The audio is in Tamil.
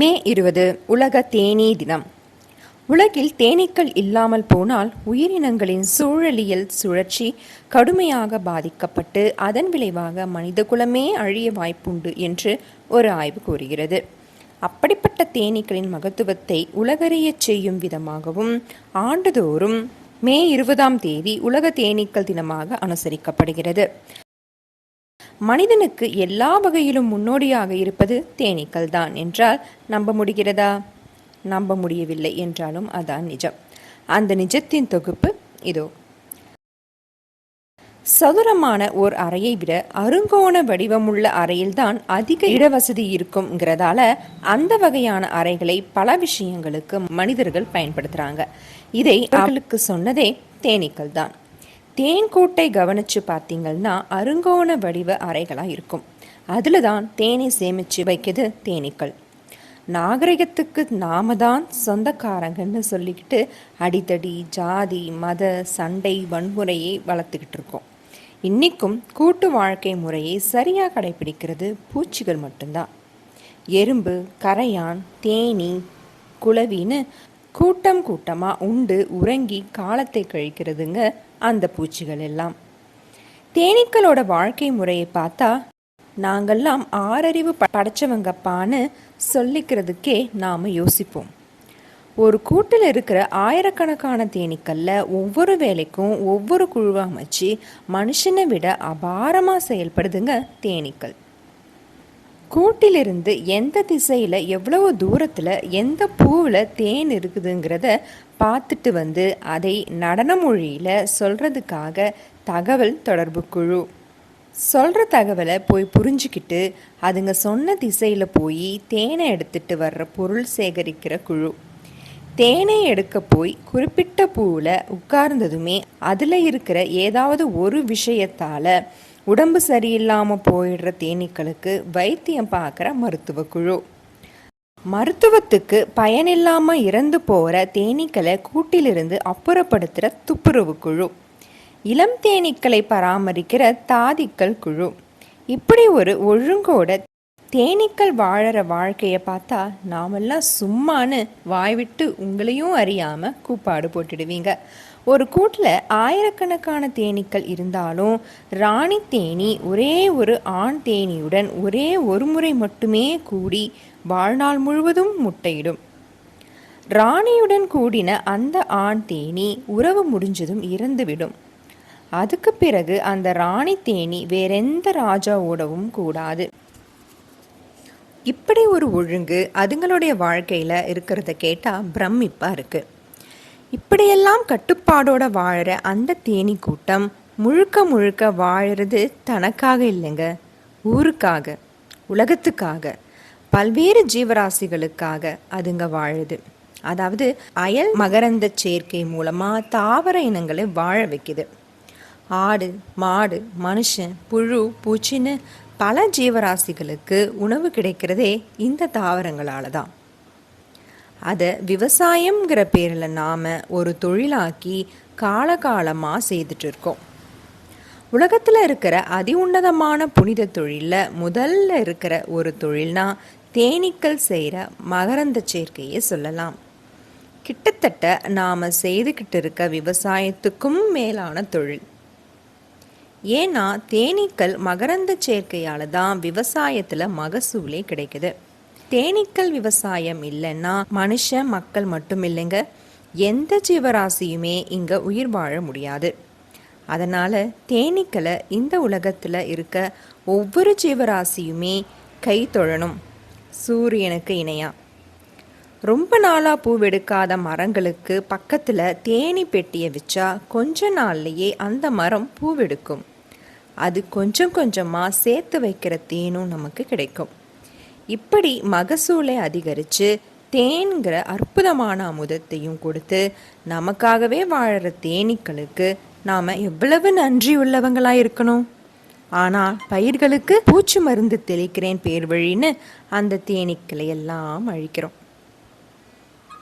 மே இருபது உலக தேனீ தினம். உலகில் தேனீக்கள் இல்லாமல் போனால் உயிரினங்களின் சூழலியல் சுழற்சி கடுமையாக பாதிக்கப்பட்டு அதன் விளைவாக மனிதகுலமே அழிய வாய்ப்புண்டு என்று ஒரு ஆய்வு கூறுகிறது. அப்படிப்பட்ட தேனீக்களின் மகத்துவத்தை உலகறியச் செய்யும் விதமாகவும் ஆண்டுதோறும் மே இருபதாம் தேதி உலக தேனீக்கள் தினமாக அனுசரிக்கப்படுகிறது. மனிதனுக்கு எல்லா வகையிலும் முன்னோடியாக இருப்பது தேனீக்கள் தான் என்றால் நம்ப முடிகிறதா? நம்ப முடியவில்லை என்றாலும் அதான் நிஜம். அந்த நிஜத்தின் தொகுப்பு இதோ. சதுரமான ஓர் அறையை விட அருங்கோண வடிவமுள்ள அறையில்தான் அதிக இடவசதி இருக்கும்ங்கிறதால அந்த வகையான அறைகளை பல விஷயங்களுக்கு மனிதர்கள் பயன்படுத்துகிறாங்க இதை அவர்களுக்கு சொன்னதே தேனீக்கள் தான். தேன் கூட்டை கவனிச்சு பார்த்தீங்கன்னா அருங்கோண வடிவ அறைகளாக இருக்கும். அதில் தான் தேனை சேமித்து வைக்கிறது தேனீக்கள். நாகரிகத்துக்கு நாம தான் சொந்தக்காரங்கன்னு சொல்லிக்கிட்டு அடித்தடி ஜாதி மத சண்டை வன்முறையை வளர்த்துக்கிட்டு இருக்கோம். இன்றைக்கும் கூட்டு வாழ்க்கை முறையை சரியாக கடைபிடிக்கிறது பூச்சிகள் மட்டும்தான். எறும்பு கரையான் தேனி குளவின்னு கூட்டம் கூட்டமாக உண்டு உறங்கி காலத்தை கழிக்கிறதுங்க அந்த பூச்சிகள் எல்லாம். தேனீக்களோட வாழ்க்கை முறையை பார்த்தா நாங்கள்லாம் ஆறறிவு படைச்சவங்கப்பான்னு சொல்லிக்கிறதுக்கே நாம் யோசிப்போம். ஒரு கூட்டில் இருக்கிற ஆயிரக்கணக்கான தேனீக்கல்ல ஒவ்வொரு வேலைக்கும் ஒவ்வொரு குழுவாக அமைச்சு மனுஷனை விட அபாரமாக செயல்படுதுங்க தேனீக்கள். கூட்டிலிருந்து எந்த திசையில் எவ்வளவு தூரத்தில் எந்த பூவில் தேன் இருக்குதுங்கிறத பார்த்துட்டு வந்து அதை நடன மொழியில் சொல்கிறதுக்காக தகவல் தொடர்பு குழு. சொல்கிற தகவலை போய் புரிஞ்சுக்கிட்டு அதுங்க சொன்ன திசையில் போய் தேனை எடுத்துகிட்டு வர்ற பொருள் சேகரிக்கிற குழு. தேனை எடுக்க போய் குறிப்பிட்ட பூவில் உட்கார்ந்ததுமே அதில் இருக்கிற ஏதாவது ஒரு விஷயத்தால் உடம்பு சரியில்லாமல் போயிடுற தேனீக்களுக்கு வைத்தியம் பார்க்குற மருத்துவ குழு. மருத்துவத்துக்கு பயனில்லாமல் இறந்து போகிற தேனீக்களை கூட்டிலிருந்து அப்புறப்படுத்துகிற துப்புரவு குழு. இளம் தேனீக்களை பராமரிக்கிற தாதிக்கள் குழு. இப்படி ஒரு ஒழுங்கோட தேனீக்கள் வாழற வாழ்க்கையை பார்த்தா நாமெல்லாம் சும்மானு வாய்விட்டு உங்களையும் அறியாமல் கூப்பாடு போட்டுடுவீங்க. ஒரு கூட்டில் ஆயிரக்கணக்கான தேனீக்கள் இருந்தாலும் ராணி தேனி ஒரே ஒரு ஆண் தேனியுடன் ஒரே ஒரு முறை மட்டுமே கூடி வாழ்நாள் முழுவதும் முட்டையிடும். ராணியுடன் கூடின அந்த ஆண் தேனி உறவு முடிஞ்சதும் இறந்துவிடும். அதுக்கு பிறகு அந்த ராணி தேனி வேறெந்த ராஜாவோடவும் கூடாது. இப்படி ஒரு ஒழுங்கு அதுங்களுடைய வாழ்க்கையில் இருக்கிறத கேட்டால் பிரமிப்பாக இருக்குது இப்படியெல்லாம் கட்டுப்பாடோட வாழற அந்த தேனி கூட்டம் முழுக்க முழுக்க வாழறது தனக்காக இல்லைங்க. ஊருக்காக உலகத்துக்காக பல்வேறு ஜீவராசிகளுக்காக அதுங்க வாழுது. அதாவது அயல் மகரந்த சேர்க்கை மூலமாக தாவர இனங்களை வாழ வைக்குது. ஆடு மாடு மனுஷன் புழு பூச்சின்னு பல ஜீவராசிகளுக்கு உணவு கிடைக்கிறதே இந்த தாவரங்களால் தான் அதை விவசாயம்ங்கிற பேரில் நாம் ஒரு தொழிலாக்கி காலகாலமாக செய்துட்டு இருக்கோம் உலகத்தில் இருக்கிற அதி உன்னதமான புனித தொழிலில் முதல்ல இருக்கிற ஒரு தொழில்னா தேனீக்கள் செய்கிற மகரந்த சேர்க்கையை சொல்லலாம். கிட்டத்தட்ட நாம் செய்துக்கிட்டு இருக்க விவசாயத்துக்கும் மேலான தொழில். ஏன்னா தேனீக்கள் மகரந்த சேர்க்கையால் தான் விவசாயத்தில் மகசூலே கிடைக்குது. தேனீக்கள் விவசாயம் இல்லைன்னா மனுஷன் மக்கள் மட்டும் இல்லைங்க. எந்த ஜீவராசியுமே இங்கே உயிர் வாழ முடியாது. அதனால் தேனீக்களை இந்த உலகத்தில் இருக்க ஒவ்வொரு ஜீவராசியுமே கை தொழணும். சூரியனுக்கு இணையா. ரொம்ப நாளாக பூவெடுக்காத மரங்களுக்கு பக்கத்தில் தேனி பெட்டியை வச்சா கொஞ்ச நாள்லையே அந்த மரம் பூவெடுக்கும் அது கொஞ்சம் கொஞ்சமாக சேர்த்து வைக்கிற தேனும் நமக்கு கிடைக்கும். இப்படி மகசூலை அதிகரித்து தேன்கிற அற்புதமான அமுதத்தையும் கொடுத்து நமக்காகவே வாழற தேனீக்களுக்கு நாம் எவ்வளவு நன்றி உள்ளவங்களாக இருக்கணும். ஆனால் பயிர்களுக்கு பூச்சி மருந்து தெளிக்கிறேன் பேர் வழின்னு அந்த தேனீக்களை எல்லாம் அழிக்கிறோம்.